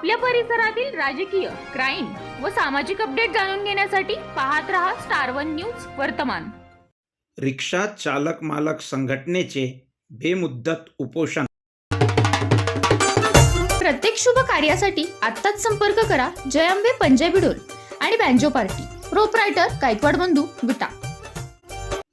आपल्या परिसरातील राजकीय क्राईम व सामाजिक अपडेट जाणून घेण्यासाठी पाहत रहा स्टार वन न्यूज वर्तमान. रिक्षा चालक मालक संघटनेचे बेमुदत उपोषण. प्रत्येक शुभ कार्यासाठी आत्ताच संपर्क करा जय अंबे पंजाबी डोल आणि बँजो पार्टी. प्रोपरायटर गायकवाड बंधू विटा.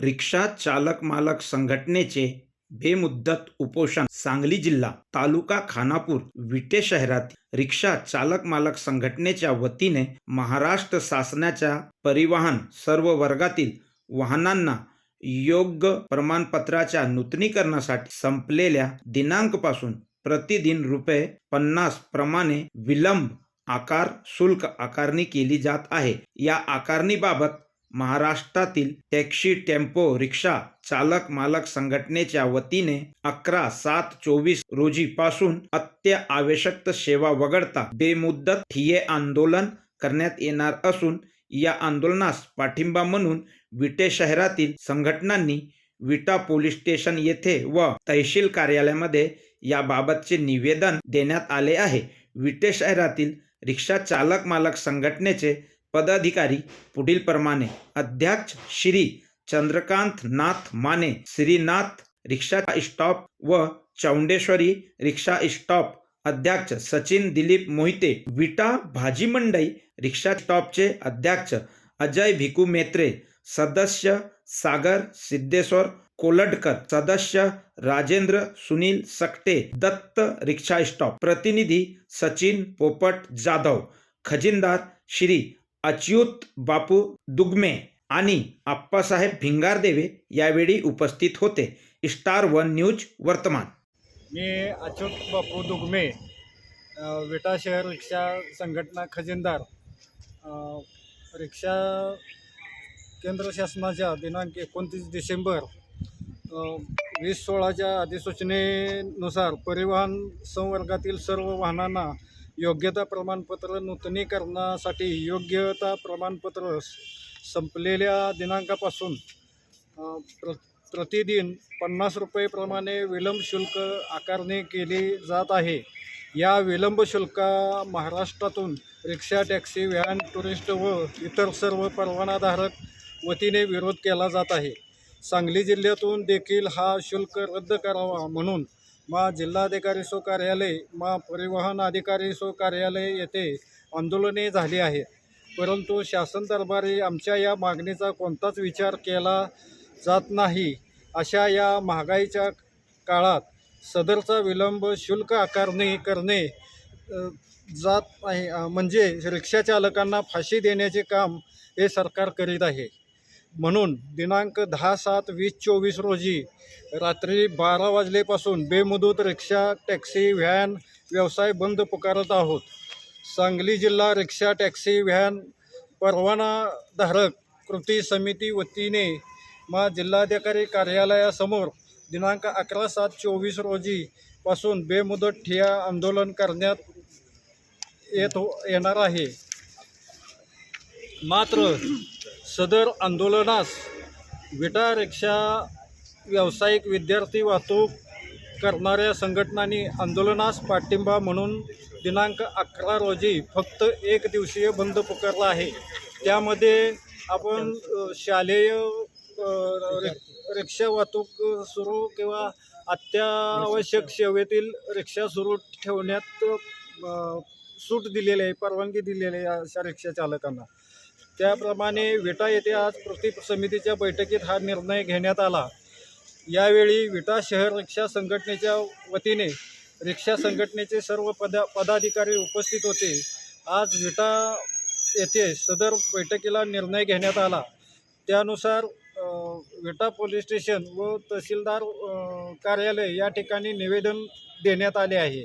रिक्षा चालक मालक संघटनेचे बेमुद्दत उपोषण सांगली जिल्हा तालुका खानापूर विटे शहरात रिक्षा चालक मालक संघटनेच्या वतीने महाराष्ट्र शासनाच्या परिवहन सर्व वर्गातील वाहनांना योग्य प्रमाणपत्राच्या नूतनीकरणासाठी संपलेल्या दिनांकपासून प्रतिदिन रुपये पन्नास प्रमाणे विलंब आकार शुल्क आकारणी केली जात आहे. या आकारणीबाबत महाराष्ट्रातील टॅक्सी टेम्पो रिक्षा चालक मालक संघटनेच्या वतीने अकरा सात चोवीस रोजी पासून अत्यावश्यक सेवा वगळता बेमुदत ठिये आंदोलन करण्यात येणार असून या आंदोलनास पाठिंबा म्हणून विटे शहरातील संघटनांनी विटा पोलीस स्टेशन येथे व तहसील कार्यालयामध्ये याबाबतचे निवेदन देण्यात आले आहे. विटे शहरातील रिक्षा चालक मालक संघटनेचे पदाधिकारी पुढील प्रमाणे अध्यक्ष श्री चंद्रकांत नाथ माने श्रीनाथ रिक्षा स्टॉप व चौंडेश्वरी रिक्षा स्टॉप अध्यक्ष सचिन दिलीप मोहिते विटा भाजी मंडई रिक्षा स्टॉपचे अध्यक्ष अजय भिकू मेत्रे सदस्य सागर सिद्धेश्वर कोलडकर सदस्य राजेंद्र सुनील सकटे दत्त रिक्षा स्टॉप प्रतिनिधी सचिन पोपट जाधव खजिनदार श्री अच्युत बापू दुगमे आणि आप्पासाहेब भिंगारदेवे यावेळी उपस्थित होते. स्टार वन न्यूज वर्तमान. मी अच्युत बापू दुगमे विटा शहर रिक्षा संघटना खजिनदार रिक्षा केंद्र शासनाच्या दिनांक एकोणतीस डिसेंबर वीस सोळाच्या अधिसूचनेनुसार परिवहन संवर्गातील सर्व वाहनांना योग्यता प्रमाणपत्र नूतनीकरणासाठी योग्यता प्रमाणपत्र संपलेल्या दिनांकापासून प्र प्रतिदिन पन्नास रुपयेप्रमाणे विलंब शुल्क आकारणी केली जात आहे. या विलंब शुल्का महाराष्ट्रातून रिक्षा टॅक्सी व्हॅन टुरिस्ट व इतर सर्व परवानाधारक वतीने विरोध केला जात आहे. सांगली जिल्ह्यातून देखील हा शुल्क रद्द करावा म्हणून मा जिल्हाधिकारी सो कार्यालय मा परिवहन अधिकारी सो कार्यालय येथे आंदोलने झाली आहेत. परंतु शासन दरबारी आमच्या या मागणीचा कोणताच विचार केला जात नाही. अशा या महागाईच्या काळात सदरचा विलंब शुल्क आकारणी करणे जात आहे म्हणजे रिक्षाचालकांना फाशी देण्याचे काम हे सरकार करीत आहे. म्हणून दिनांक दहा सात वीस चोवीस रोजी रात्री बारा वाजलेपासून बेमुदत रिक्षा टॅक्सी व्हॅन व्यवसाय बंद पुकारत आहोत. सांगली जिल्हा रिक्षा टॅक्सी व्हॅन परवानाधारक कृती समिती वतीने मा जिल्हाधिकारी कार्यालयासमोर दिनांक अकरा सात चोवीस रोजी पासून बेमुदत ठिया आंदोलन करण्यात येत हो येणार आहे. मात्र सदर आंदोलनास विटा रिक्षा व्यावसायिक विद्यार्थी वाहतूक करणाऱ्या संघटनांनी आंदोलनास पाठिंबा म्हणून दिनांक अकरा रोजी फक्त एक दिवसीय बंद पुकारला आहे. त्यामध्ये आपण शालेय रिक्षा वाहतूक सुरू किंवा अत्यावश्यक सेवेतील रिक्षा सुरू ठेवण्यात सूट दिलेली आहे परवानगी दिलेली आहे अशा रिक्षा चालकांना. त्याप्रमाणे विटा येथे आज कृती समितीच्या बैठकीत हा निर्णय घेण्यात आला. यावेळी विटा शहर रिक्षा संघटनेच्या वतीने रिक्षा संघटनेचे सर्व पदा पदाधिकारी उपस्थित होते. आज विटा येथे सदर बैठकीला निर्णय घेण्यात आला. त्यानुसार विटा पोलीस स्टेशन व तहसीलदार कार्यालय या ठिकाणी निवेदन देण्यात आले आहे.